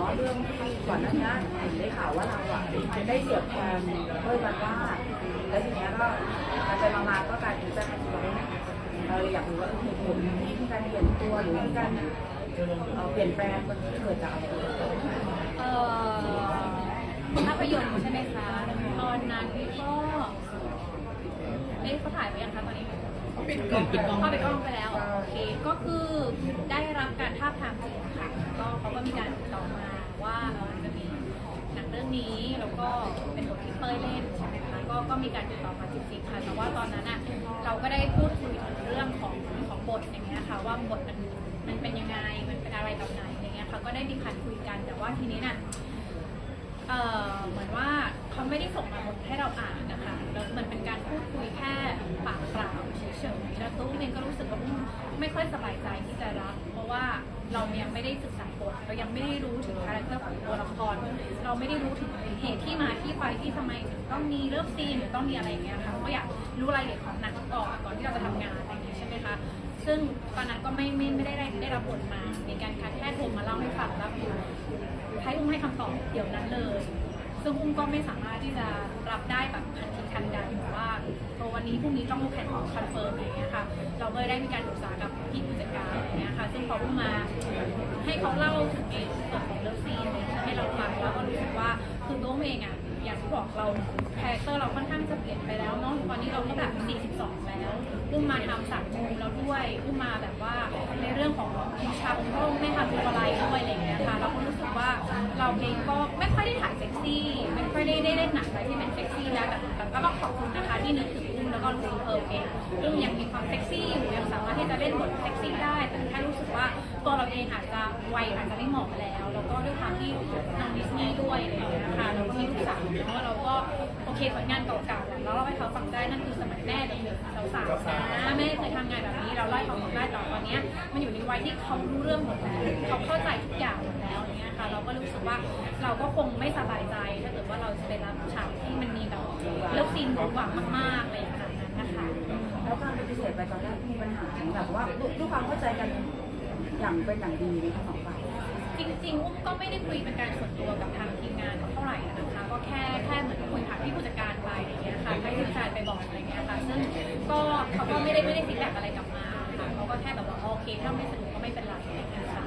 นาะเรื่องที่ก่อนหน้านี้เห็นได้ข่าวว่าเราอะได้เสียบแทนเฮ้ยมันว่าแล้วทีเนี้ยก็มันไปมาๆก็กลายเป็นแจ้งความเราเลยอยากรู้ว่าเหตุผลที่มีการเปลี่ยนตัวหรือมีการเอ่อเปลี่ยนแปลงมันเกิดจากอะไรเอ่อภาพยนตร์ใช่ไหมคะตอนนั้นก็เอ๊ะเขาถ่ายไปยังคะตอนนี้ปิดกล้องปิดกล้องเข้าไปกล้องไปแล้วโอเคก็คือได้รับการท้าบทามจริงค่ะก็เขาก็มีการติดต่อมา ว่าเออจะมีหนังเรื่องนี้แล้วก็เป็นบทที่เป้ยเล่นใช่ไหมคะก็ก็มีการติดต่อมาจริงๆค่ะแต่ว่าตอนนั้นอะเราก็ได้พูดคุยถึงเรื่องของของบทอย่างเงี้ยค่ะว่าบทมันมันเป็นยังไงมันเป็นอะไรแบบไหนอย่างเงี้ยค่ะก็ได้มีการคุยกันแต่ว่าทีนี้น่ะเออเหมือนว่าเขาไม่ได้ส่งมาบทให้เราอ่านนะคะแล้วมันเป็นการพูดคุยแค่ปากเปล่าเฉยๆแล้วตุ้มเองก็รู้สึกว่าไม่ค่อยสบายใจที่จะรับ เพราะว่า เราเนี่ยไม่ได้ศึกษาบทเรายังไม่ได้รู้ถึงคาแรคเตอร์ของตัวละครเราไม่ได้รู้ถึงเหตุที่มาที่ไปที่ทำไมถึงต้องมีเลิฟซีนหรือต้องมีอะไรอย่างเงี้ยค่ะก็อยากรู้รายละเอียดของหนังก่อนก่อนที่เราจะทำงานอะไรอย่างเงี้ยใช่ไหมคะซึ่งตอนนั้นก็ไม่ไม่ไม่ได้ได้รับบทมา มีการคัดแค่โทรมาเล่าให้ฟังแล้วคือให้อุ้มให้คำตอบเดี๋ยวนั้นเลย ซึ่งอุ้มก็ไม่สามารถที่จะรับได้แบบทันทีทันใดหรือว่าเออวันนี้พรุ่งนี้ต้องแข่งคอนเฟิร์มอะไรอย่างเงี้ยค่ะ เราก็เลยได้มีการปรึกษากับพี่ผู้จัดการอะไรอย่างเงี้ยค่ะ ซึ่งพออุ้มมาให้เขาเล่าถึงในส่วนของเลิฟซีนเงี้ยให้เราฟังแล้วก็รู้สึกว่าคือตัวเองอะอย่างที่บอกเราคาแรคเตอร์เราค่อนข้างจะเปลี่ยนไปแล้วเนาะตอนนี้เราก็แบบ 42 แล้วอุ้มมาทำสามมุมแล้วด้วยอุ้มมาแบบว่าในเรื่องของวิชาคุณพ่อไม่ทำตัวอะไรด้วยอะไรเงี้ย เราเราเองก็ไม่ค่อยได้ถ่ายเซ็กซี่ ไม่ค่อยได้ได้เล่นหนังอะไรที่เป็นเซ็กซี่แล้วแต่แต่ก็ต้องขอบคุณนะคะที่นึกถึงอุ้มแล้วก็รู้สึกเออโอเคอุ้มยังมีความเซ็กซี่อยู่ยังสามารถที่จะเล่นบทเซ็กซี่ได้ แต่แค่รู้สึกว่าตัวเราเองอาจจะวัยอาจจะไม่เหมาะแล้ว แล้วก็ด้วยความที่นางดิสนีย์ด้วยอะไรอย่างเงี้ยค่ะแล้วก็มีลูกสาวเนาะเราก อเคผลงานเก่าๆอะแล้วเราให้เขาฟังได้นั่นคือสมัยแม่เด็กๆสาวๆนะแม่เคยทำงานแบบนี้เราไล่เขาฟังได้แต่ตอนเนี้ยมันอยู่ในวัยที่เขารู้เรื่องหมดแล้วเขาเข้าใจทุกอย่างหมดแล้วอย่างเงี้ยค่ะเราก็รู้สึกว่าเราก็คงไม่สบายใจถ้าเกิดว่าเราจะไปรับฉากที่มันมีแบบเลิฟซีนหวือหวามากๆอะไรอย่างนั้นนะคะแล้วการปฏิเสธไปตอนแรกมีปัญหาแบบว่าด้วยความเข้าใจกันอย่างเป็นอย่างดีในทั้งสองฝ่าย จริงๆอุ้มก็ไม่ได้คุยเป็นการส่วนตัวกับทางทีมงานเท่าไหร่นะคะ ก็แค่แค่เหมือนคุยผ่านที่ผู้จัดการไปอย่างเงี้ยค่ะให้ผู้จัดการไปบอกอะไรเงี้ยค่ะ ซึ่งก็เขาก็ไม่ได้ไม่ได้ฟีดแบ็กอะไรกลับมาค่ะเขาก็แค่แบบว่าโอเคถ้าไม่สนุกก็ไม่เป็นไรอะไรเงี้ยค่ะ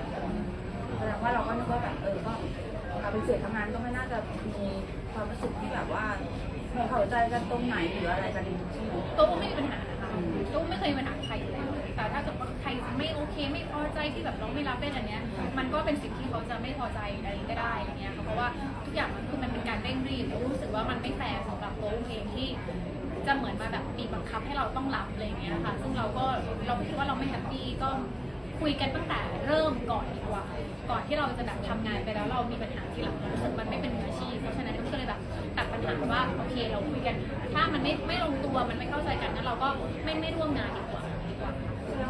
แสดงว่าเราก็นึกว่าแบบเออก็การปฏิเสธทำงานก็ไม่น่าจะมีความรู้สึกที่แบบว่าไม่เข้าใจกันตรงไหนหรืออะไรกันใช่ไหมตัวอุ้มไม่มีปัญหานะคะตัวอุ้มไม่เคยมีปัญหากับใครอยู่แล้ว ไม่โอเคไม่พอใจที่แบบเราไม่รับเล่นอันเนี้ยมันก็เป็นสิ่งที่เขาจะไม่พอใจอะไรก็ได้อะไรเงี้ยค่ะเพราะว่าทุกอย่างมันคือมันเป็นการเร่งรีบแล้วรู้สึกว่ามันไม่แฟร์สำหรับตัวเองที่จะเหมือนมาแบบบีบบังคับให้เราต้องรับอะไรเงี้ยค่ะซึ่งเราก็เราคิดว่าเราไม่แฮปปี้ก็คุยกันตั้งแต่เริ่มก่อนดีกว่า ก่อนที่เราจะแบบทำงานไปแล้วเรามีปัญหาทีหลังรู้สึกมันไม่เป็นมืออาชีพเพราะฉะนั้นก็เลยแบบตัดปัญหาว่าโอเคเราคุยกัน ถ้ามันไม่ไม่ลงตัวมันไม่เข้าใจกันนั้นเราก็ไม่ไม่ร่วมงานดีกว่าดีกว่า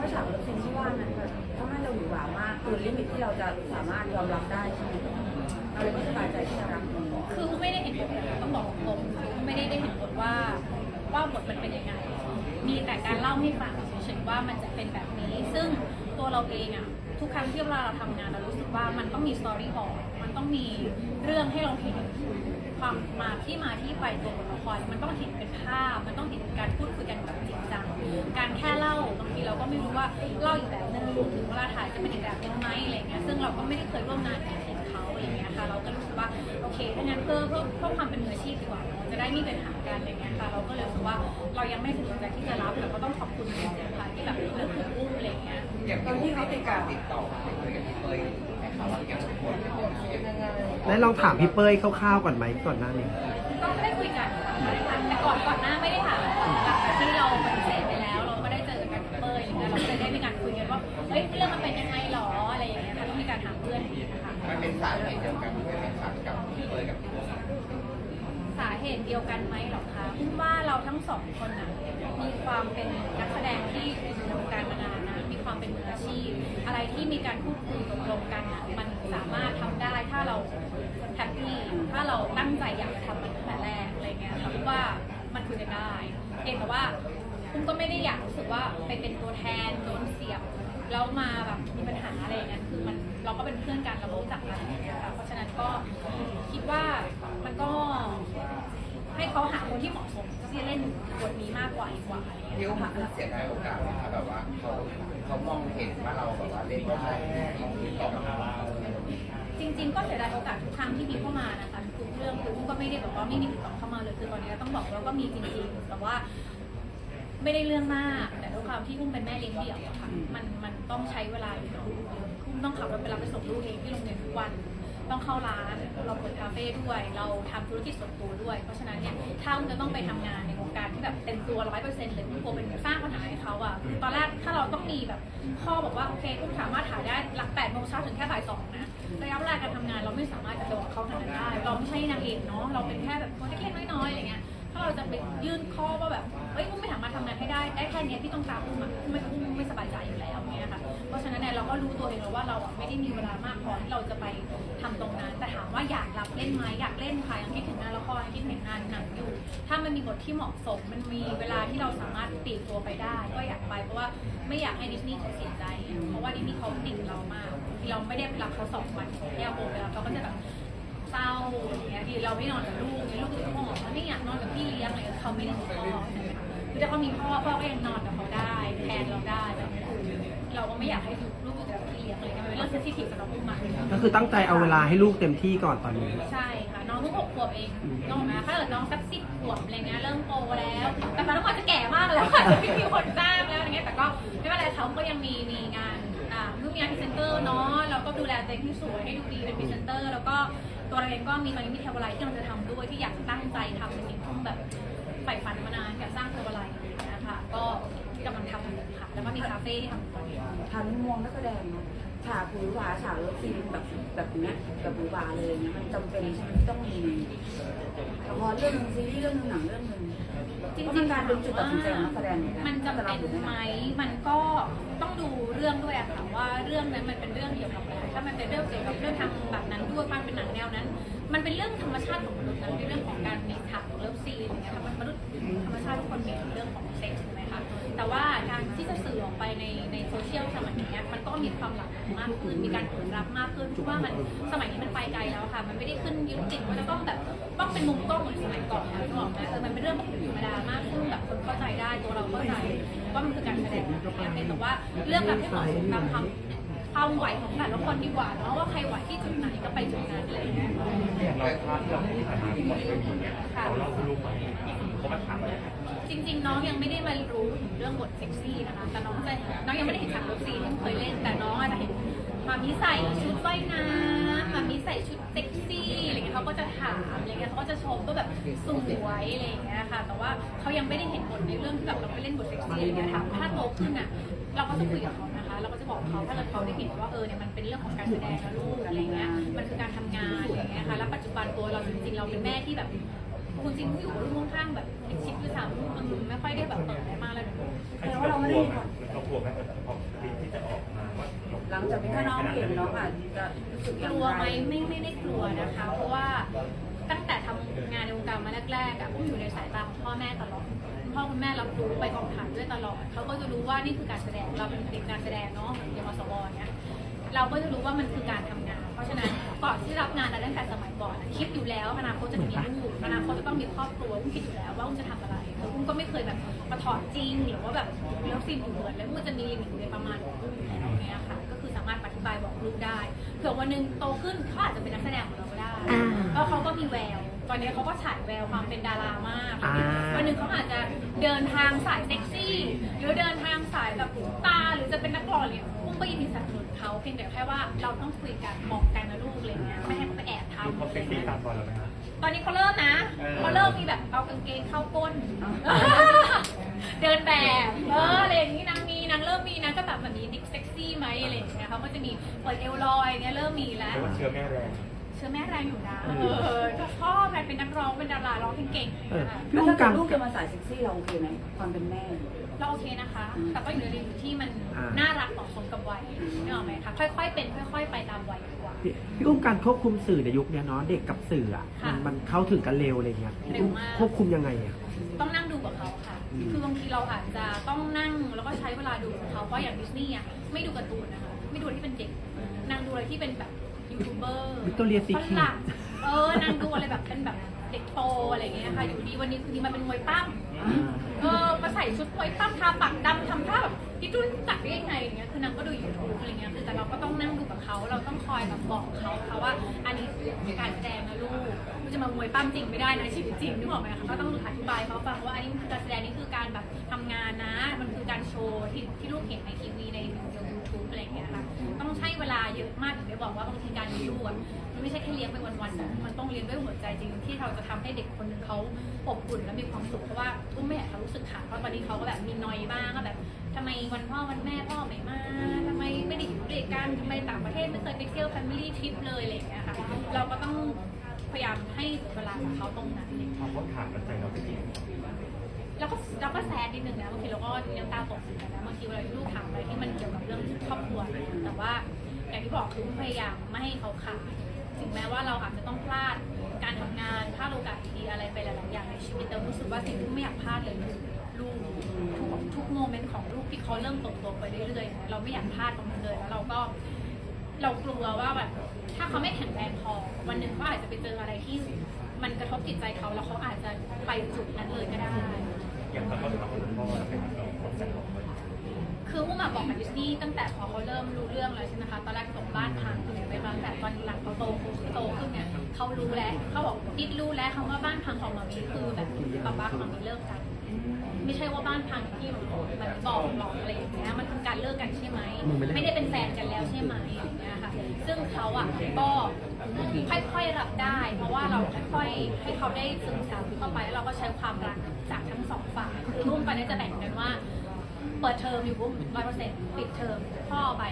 ค่ะแสดงว่าฉากเลิฟซีนที่ว่านั้นแบบต้องให้เราหวือหวามากเกินลิมิตที่เราจะสามารถยอมรับได้ใช่ไหมเราเลยไม่สบายใจที่จะรับมันคือไม่ได้เห็นบทนะต้องบอกตรงๆไม่ได้ได้เห็นบทว่าว่าบทมันเป็นยังไง มีแต่การเล่าให้ฟังเฉยๆว่ามันจะเป็นแบบนี้ ซึ่งตัวเราเองอะทุกครั้งที่เวลาเราทำงานเรารู้สึกว่ามันต้องมีสตอรี่บอร์ดมันต้องมีเรื่องให้เราเห็น ความมาที่มาที่ไปตัวบทละครมันต้องเห็นเป็นภาพ มันต้องเห็นการพูดคุยกันแบบจริงจัง การแค่เล่าบางทีเราก็ไม่รู้ว่าเล่าอีกแบบนึงหรือเวลาถ่ายจะเป็นอีกแบบนึงไหมอะไรเงี้ย ซึ่งเราก็ไม่ได้เคยร่วมงานกับทีมเขาอะไรเงี้ยค่ะ เราก็รู้สึกว่าโอเคถ้างั้นเพื่อเพื่อเพื่อความเป็นมืออาชีพดีกว่าเนอะจะได้ไม่เป็นหากันอะไรเงี้ยค่ะ เราก็เลยรู้สึกว่าเรายังไม่ถึงใจที่จะรับแต่ก็ต้องขอบคุณจริงๆค่ะที่แบบเลือกถึงอุ้มอะไรเงี้ยอย่างตอนที่เขาติดการติดต่อคุยกับพี่เป้ยให้เขาว่าอย่างสมคว รแล้วลองถามพี่เป้ยคร่าวๆก่อนไหมก่อนหน้านี้ ก็ได้คุยกันค่ะไม่ได้ถามแต่ก่อนก่อนหน้าไม่ได้ถามหลังจากที่เราปฏิเสธไปแล้ว เราก็ได้เจอกันกับเป้ยอย่างเงี้ยเราก็เลยได้มีการคุยกันว่าเฮ้ยเรื่องมันเป็นยังไงหรออะไรอย่างเงี้ยค่ะต้องมีการถามเพื่อนอีกนะคะมันเป็นสายไหนเดียวกันเป็นสายกับพี่เป้ยกับพี่โบสาเหตุเดียวกันไหมหรอคะพุ่ว่าเราทั้งสองคนนะมีความเป็นนักแสดงที่อยู่ในวงการมานานนะ ความเป็นมืออาชีพ อะไรที่มีการพูดคุยตกลงกันอะมันสามารถทำได้ถ้าเราแฮปปี้ถ้าเราตั้งใจอยากจะทำมันตั้งแต่แรกอะไรเงี้ยค่ะพุ่ว่ามันคุยกันได้เพียงแต่ว่าพุ่ก็ไม่ได้อยากรู้สึกว่าไปเป็นตัวแทนโดนเสียบแล้วมาแบบมีปัญหาอะไรอย่างเงี้ยคือมันเราก็เป็นเพื่อนกันเรารู้จักกันอย่างเงี้ยค่ะเพราะฉะนั้นก็คิดว่ามันก็ ให้เขาหาคนที่เหมาะสมที่จะเล่นบทนี้มากกว่าดีกว่าอะไรอย่างเงี้ยพี่อุ้มเสียดายโอกาสไหมคะแบบว่าเขาเขามองเห็นว่าเราแบบว่าเล่นได้ที่ต่อมาจริงๆ ก็เสียดายโอกาสทุกครั้งที่มีเข้ามานะคะทุกเรื่องคืออุ้มก็ไม่ได้แบบว่าไม่มีติดต่อเข้ามาเลยคือตอนนี้ต้องบอกว่าก็มีจริงๆ แต่ว่า ไม่ได้เรื่องมาก แต่ด้วยความที่อุ้มเป็นแม่เลี้ยงเดี่ยวอะค่ะมันมันต้องใช้เวลาอยู่กับลูกเยอะอุ้มต้องขับรถไปรับไปส่งลูกเองที่โรงเรียนทุกวัน เข้าร้าน เราเปิดคาเฟ่ด้วย เราทำธุรกิจส่วนตัวด้วย เพราะฉะนั้นเนี่ยถ้าอุ้มจะต้องไปทำงานในวงการที่แบบเต็มตัวร้อยเปอร์เซ็นต์เลยอุ้มกลัวเป็นสร้างปัญหาให้เขาอะคือตอนแรกถ้าเราต้องมีแบบข้อบอกว่าโอเคอุ้มสามารถถ่ายได้หลักแปดโมงเช้าถึงแค่บ่ายสองนะระยะเวลาการทำงานเราไม่สามารถจะบอกเขาขนาดนั้นได้ เราไม่ใช่นางเอกเนาะเราเป็นแค่แบบคนเล็กๆน้อยๆอะไรเงี้ยถ้าเราจะไปยื่นข้อว่าแบบเฮ้ยอุ้มไม่สามารถทำงานให้ได้ได้แค่นี้พี่ต้องตามอุ้มอะอุ้มไม่อุ้มไม่สบายใจอยู่แล้ว ก็รู้ตัวเองแล้วว่าเราอะไม่ได้มีเวลามากพอที่เราจะไปทำตรงนั้น แต่ถามว่าอยากรับเล่นไหมอยากเล่นค่ะยังคิดถึงงานละครยังคิดถึงงานหนังอยู่ ถ้ามันมีบทที่เหมาะสม มันมีเวลาที่เราสามารถตีตัวไปได้ ก็อยากไปเพราะว่าไม่อยากให้ดิสนีย์เขาเสียใจอะเพราะว่าดิสนีย์เขาติดเรามากที่เราไม่ได้ไปรับเขาสองวันแย่โบไปแล้วเขาก็จะแบบ เศร้าอย่างเงี้ยที่เราไม่นอนกับลูกเนี่ยลูกก็จะบอกว่าไม่อยากนอนกับพี่เลี้ยงอะไรเขาไม่ได้มีพ่อคือถ้าเขามีพ่อพ่อก็ยังนอนกับเขาได้ แทนเราได้แบบนี้คือ เราก็ไม่อยากให้ลูกอยู่กับพี่เลี้ยงเลยมันเป็นเรื่องเซนซิทีฟสำหรับลูกมากก็คือตั้งใจเอาเวลาให้ลูกเต็มที่ก่อนตอนนี้ ใช่ค่ะน้องเพิ่งหกขวบเองน้องนะถ้าเกิดน้องสักสิบขวบอะไรเงี้ยเริ่มโตแล้ว แต่ตอนนั้นอาจจะแก่มากแล้วอาจจะไม่มีคนจ้างแล้วอะไรเงี้ยแต่ก็ไม่เป็นไรเขาก็ยังมีมีงานอ่าลูกมีงานพรีเซนเตอร์เนาะเราก็ดูแลตัวเองให้สวยให้ดูดีเป็นพรีเซนเตอร์ แล้วก็ตัวเราเองก็มีตอนนี้มีเทวไลท์ที่เราจะทำด้วยที่อยากตั้งใจทำในสิ่งที่แบบใฝ่ฝันมานานอยากสร้างเทวไลท์อะไรอย่างเงี้ยค่ะก็ ที่กำลังทำอยู่ค่ะ แล้วก็มีคาเฟ่ที่ทำอยู่ตอนนี้ทันมองนักแสดงเนาะฉากหวือหวาฉากเลิฟซีนแบบแบบเนี้ยแบบหวือหวาเลยเนี้ยมันจำเป็นใช่ไหมที่ต้องมีละครเรื่องหนึงซีรีส์เรื่องหนึงหนังเรื่องหนึงจริงก็ๆเป็นการดึงจุดตัดสินใจของนักแสดงเหมือนกันมันจะเป็นไหมมันก็ต้องดูเรื่องด้วยอะค่ะว่าเรื่องนั้นมันเป็นเรื่องเกี่ยวกับอะไรถ้ามันเป็นเรื่องเกี่ยวกับเรื่องทางแบบนั้นด้วยมันเป็นหนังแนวนั้น มันเป็นเรื่องธรรมชาติของมนุษย์นะเป็นเรื่องของการมีฉากของเลิฟซีนอย่างเงี้ยค่ะมันมนุษย์ธรรมชาติทุกคนมีเรื่องของเซ็กส์ถูกไหมคะ แต่ว่าการที่จะสื่อออกไปในในโซเชียลสมัยนี้มันก็มีความหลากหลายมากขึ้น มีการเปิดรับมากขึ้นเพราะว่ามันสมัยนี้มันไปไกลแล้วค่ะ มันไม่ได้ขึ้นยึดติดว่าจะต้องแบบต้องเป็นมุมกล้องเหมือนสมัยก่อนนะนึกออกไหมเออมันเป็นเรื่องปกติธรรมดามากขึ้นแบบคนเข้าใจได้ตัวเราเข้าใจว่ามันคือการแสดงอย่างเงี้ยแต่ว่าเรื่องแบบให้เหมาะสมตามความความไหวของแต่ละคนดีกว่าเนาะว่าใครไหวที่จุดไหนก็ไปจุดนั้นอะไรอย่างเงี้ยอย่างไรภาพที่เราที่ผ่านมาที่เราเคยมีเนี่ยค่ะเรารู้ไหม เขามาถามอะไรจริง ๆ น้องยังไม่ได้มารู้ถึงเรื่องบทเซ็กซี่นะคะแต่น้องจะน้องยังไม่ได้เห็นฉากเลิฟซีนที่เคยเล่นแต่น้องอาจจะเห็นมามีใส่ชุดว่ายน้ำมามีใส่ชุดเซ็กซี่อะไรเงี้ยเขาก็จะถามอะไรเงี้ยเขาก็จะชมก็แบบสวยอะไรเงี้ยค่ะ แต่ว่าเขายังไม่ได้เห็นบทในเรื่องที่แบบเราไปเล่นบทเซ็กซี่อะไรเงี้ยถามถ้าโตขึ้นอะเราก็จะคุยกับเขานะคะ เราก็จะบอกเขาถ้าเกิดเขาได้เห็นว่าเออเนี่ยมันเป็นเรื่องของการแสดงนะลูกอะไรเงี้ยมันคือการทำงานอะไรเงี้ยค่ะแล้วปัจจุบันตัวเราจริงๆเราเป็นแม่ที่แบบ คุณจริงอยู่กับลูกข้างแบบชิดด้วยซ้ำมันไม่ค่อยได้แบบเปิดอะไรมากเลยแต่ว่าเราไม่ได้มีความเรากลัวไหมพอคลิปที่จะออกมาว่าหลังจากนี้ถ้าน้องเห็นน้องอาจจะรู้สึกกอย่างลัวไรไหมไม่ไม่ได้กลัวนะคะ เพราะว่าตั้งแต่ทำงานในวงการมาแรกๆอะอุ้มอยู่ในสายตาของพ่อแม่ตลอดคุณพ่อคุณแม่รับรู้ไปกองถ่ายด้วยตลอดเขาก็จะรู้ว่านี่คือการแสดงเราเป็นเด็กการแสดงเนาะอย่างมสวเนี้ยเราก็จะรู้ว่ามันคือการทำงานเพ ราะฉะนั้นก่อนที่รับงานอะไรตั้งแต่สมัยก่อนอะคิดอยู่แล้วอนาคตจะมีลูกอนาคตจะต้องมีครอบครัวอุ้มคิดอยู่แล้วว่าอุ้มจะทำอะไรแต่อุ้มก็ไม่เคยแบบมาถอดจริงหรือว่าแบบเลิฟซีนอยู่เหมือนแล้วอุ้มจะมีลิมิตอยู่ในประมาณของอุ้มอยู่แล้วเนี้ยค่ะก็คือสามารถอธิบายบอกลูกได้เผื่อวันหนึงโตขึ้นเขาอาจจะเป็นนักแสดงของเราก็ได้อ่าแล้วเขาก็มีแวว ตอนนี้เขาก็ฉายแววความเป็นดารามากอ่า วันหนึ่งเขาอาจจะเดินทางสายเซ็กซี่ หรือเดินทางสายแบบตาหรือจะเป็นนักร้องเนี่ยอุ้มก็ยินดีสนับสนุนเขาเพียงแต่แค่ว่าเราต้องคุยกันบอกกันนะลูกอะไรเงี้ยไม่ให้เขาไปแอบทำเขาเซ็กซี่ตามตอนเราไหมครับตอนนี้เขาเริ่มนะเออ เขาเริ่มมีแบบเอากางเกงเข้าก้น เดินแบบเอออะไรอย่างนี้นางมีนางเริ่มมีนางก็แบบแบบนี้ดิกเซ็กซี่ไหมอะไรอย่างเงี้ยเขาก็จะมีเปิดเอวลอยอย่างเงี้ยเริ่มมีแล้วเรียกว่าเชื้อแม่แรงเชื่อแม่แรงอยู่นะเอเอออก็ชอบไงเป็นนักร้องเป็นดาราร้องเพลงเก่งเออนะคะพี่แล้วอุ้มถ้าเกิกัดนลูกจะมาสายเซ็กซี่เราโอเคไหมความเป็นแม่ เราโอเคนะคะอืมแต่ก็อยู่ในรีวิวที่มันอ่า น่ารักเหมาะสมกับวัยนึกออกไหมคะค่อยๆเป็นค่อย ๆ ไปตามวัยดีกว่า พี่พี่อุ้มการควบคุมสื่อในยุคเนี้ยเนาะเด็กกับสื่ออะค่ะมันมันเข้าถึงกันเร็วอะไรเงี้ยพี่เร็วอุ้มมาก ควบคุมยังไงอะต้องนั่งดูกับเขาค่ะคือบางทีเราอาจจะต้องนั่งแล้วก็ใช้เวลาดูกับเขา เพราะอย่างดิสนีย์อะไม่ดูการ์ตูนนะคะ ไม่ดูอะไรที่เป็นเด็ก นางดูอะไรที่เป็นแบบยู ทูบเบอร์ Victoria's ฝ Secret รั่งเออนางดูอะไรแบบเป็นแบบเด็กโตอะไรอย่างเงี้ยค่ะ อยู่ดีวันนี้คือนี้มันเป็นมวยปั้ม เออมาใส่ชุดมวยปั้มทาปากดำทำท่าแบบพี่ตุ้นจักได้ยังไงอย่างเงี้ยคือนางก็ดูยูทูบอะไรเงี้ยคือแต่เราก็ต้องนั่งดูกับเขาเราต้องคอยแบบบอกเขาเขาว่า อันนี้คือการแสดงนะลูกคุณจะมามวยปั้มจริงไม่ได้นะชีวิตจริงนึกออกไหมคะก็ต้องอธิบายเขาฟังว่าอันนี้คือการแสดงนี่คือการแบบทำงานนะ มันคือการโชว์ที่ที่ลูกเห็นในทีวีในยูทูบอะไรเงี้ยค่ะต้องใช้เวลาเยอะมากถึงได้บอกว่าบางทีการมีลูกอะมันไม่ใช่แค่เลี้ยงไปวันๆนะมันต้องเลี้ยงด้วยหัวใจจริงที่เราจะทำให้เด็กคนหนึ่งเขาอบอุ่นและมีความสุขเพราะว่าอุ้มไม่เขารู้สึกขาดเพราะตอนนี้เขาก็แบบมีนอยบ้างก็แบบทำไมวันพ่อวันแม่พ่อไม่มาทำไมไม่ได้อยู่ด้วยกันทำไมต่างประเทศไม่เคยไปเที่ยวแฟมิลี่ทริปเลยอะไรอย่างเงี้ยค่ะเราก็ต้องพยายามให้เวลากับเขาตรงนั้นอะไรอย่างเขาถามแล้วใจเราเป็นยังไง แล้วก็เราก็แซดนิดนึงนะบางทีเราก็น้ำตาตกเหมือนกันนะบางทีเวลาลูกถามอะไรที่มันเกี่ยวกับเรื่องครอบครัวอะไรเงี้ยแต่ว่าอย่างที่บอกคือพยายามไม่ให้เขาขาดถึงแม้ว่าเราอาจจะต้องพลาดการทำงานพลาดโอกาสดีอะไรไปหลายๆอย่างในชีวิตแต่รู้สึกว่าสิ่งที่ไม่อยากพลาดเลยคือลูกทุกทุกโมเมนต์ของลูกที่เขาเริ่มโตโตไปเรื่อยๆนะเราไม่อยากพลาดตรงนั้นเลยแล้วเราก็เรากลัวว่าแบบถ้าเขาไม่แข็งแรงพอวันหนึ่งเขาอาจจะไปเจออะไรที่มันกระทบจิตใจเขาแล้วเขาอาจจะไปจุดนั้นเลยก็ได้ อย่างตอนเขาถาคุณพ่อเป็นคนจัดของมันคือมุ้มอะบอกกับดิสนีย์ตั้งแต่พอเขาเริ่มรู้เรื่องแล้วใช่ไหมคะ ตอนแรกบอกบ้านพังคือไปบ้านแต่ตอนหลังเขาโตโตขึ้นเนี่ยเขารู้แล้วเขาบอกดิสรู้แล้วคำว่าบ้านพังของมามีคือแบบป๊าป้าของมามีเลิกกัน ไม่ใช่ว่าบ้านพังที่มันบอกหลอกอะไรอย่างเงี้ยมันคือการเลิกกันใช่ไหมไม่ได้เป็นแฟนกันแล้วใช่ไหมอย่างเงี้ยค่ะซึ่งเขาอะก็ค่อยๆรับได้ เพราะว่าเราค่อยๆให้เขาได้ซึมซับเข้าไปแล้วเราก็ใช้ความรักจากทั้งสองฝ่ายคือรุ่มไปเนี่ยจะแบ่งกันว่าเปิดเทอมอยู่ปุ๊บร้อยเปอร์เซ็นต์ปิดเทอมพ่อไป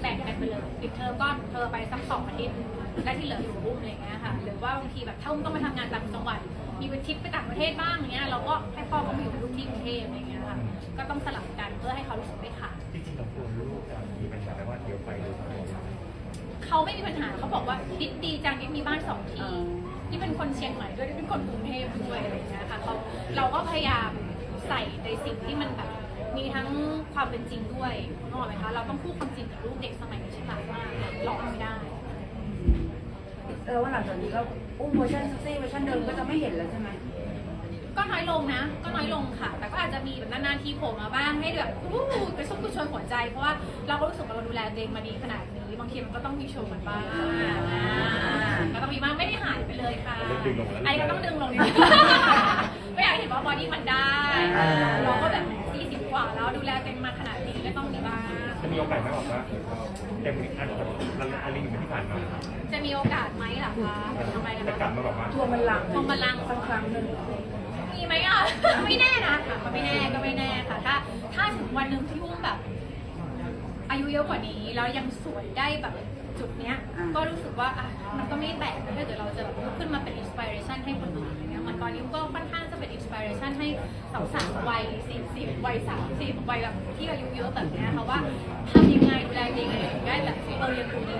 แบ่งกันไปเลยปิดเทอมก็เธอไปสักสองอาทิตย์และที่เหลืออยู่กับอุ้มอะไรอย่างเงี้ยค่ะหรือว่าบางทีแบบถ้าอุ้มต้องไปทำงานต่างจังหวัด มีไปทริปไปต่างประเทศบ้างอย่างเงี้ยเราก็ให้พ่อเขามาอยู่กับลูกที่กรุงเทพอะไรอย่างเงี้ยค่ะก็ต้องสลับกันเพื่อให้เขารู้สึกไม่ขาดจริงๆเราควรลูกจะมีปัญหาแต่ว่าเดี๋ยวไปเดี๋ยวไปเขาไม่มีปัญหาเขาบอกว่าดิดดีจังดิดมีบ้านสองที่ที่เป็นคนเชียงใหม่ด้วยที่เป็นคนกรุงเทพด้วยอะไรอย่างเงี้ยค่ะเขาเราก็พยายามใส่ในสิ่งที่มันแบบมีทั้งความเป็นจริงด้วยนึกออกไหมคะเราต้องพูดความจริงกับลูกเด็กสมัยนี้ฉลาดมากหลอกไม่ได้ เออว่าหลังจากนี้ก็อุ้มเวอร์ชันเซ็กซี่เวอร์ชันเดิมก็จะไม่เห็นแล้วใช่ไหมก็น้อยลงนะ ก็น้อยลงค่ะ แต่ก็อาจจะมีแบบนานๆทีโผล่มาบ้างให้แบบอู้หูกระชุ่มกระชวยหัวใจ เพราะว่าเราก็รู้สึกว่าเราดูแลตัวเองมาดีขนาดนี้ บางทีมันก็ต้องมีโชว์มันบ้างอ่าก็ต้องมีบ้างไม่ได้หายไปเลยค่ะอันนี้ก็ต้องดึงลงนิดนึงไม่อยากเห็นว่าบอดี้มันได้ เราก็แบบ40กว่าแล้วดูแลตัวเองมาขนาด มีโอกาสไหมบอกว่าเต็มอันอันลิงที่ผ่านมาจะมีโอกาสไหมล่ะคะทำไมนะจะกลับคะมาแบบว่าทัวร์มันลังทวงบัลลังก์ สักครั้งหนึ่ง มีไหมอะ ไม่แน่นะก็ไม่แน่ก็ไม่แน่ค่ะ ถ้าถ้าถึงวันหนึ่งที่อุ้มแบบ อายุเยอะกว่านี้แล้วยังสวยได้แบบ จุดเนี้ยก็รู้สึกว่าอะมันก็ไม่แปลกนะถ้าเกิดเราจะแบบลุกขึ้นมาเป็นอินสปิเรชันให้คนอื่นอะไรเงี้ยเหมันตอนนี้ก็ค่อนข้างจะเป็นอินสปิเรชันให้สาวๆวัยสี่สิบวัยสามสิบวัยแบบที่อายุเยอะแบบเนี้ยค่ะว่าทำยังไงดูแลตัวเองยังไงถึงได้แบบเออยังดูดี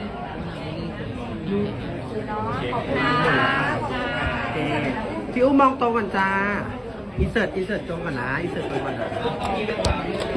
อะไรอย่างเงี้ยคือเนาะขอบคุณค่ะนะขอบคุณค่ะนะโอเคพี่อุ้มมองตรงก่อนจ้าอินเสิร์ตอินเสิร์ตตรงก่อนนะอินเสิร์ตตรงก่อนนะ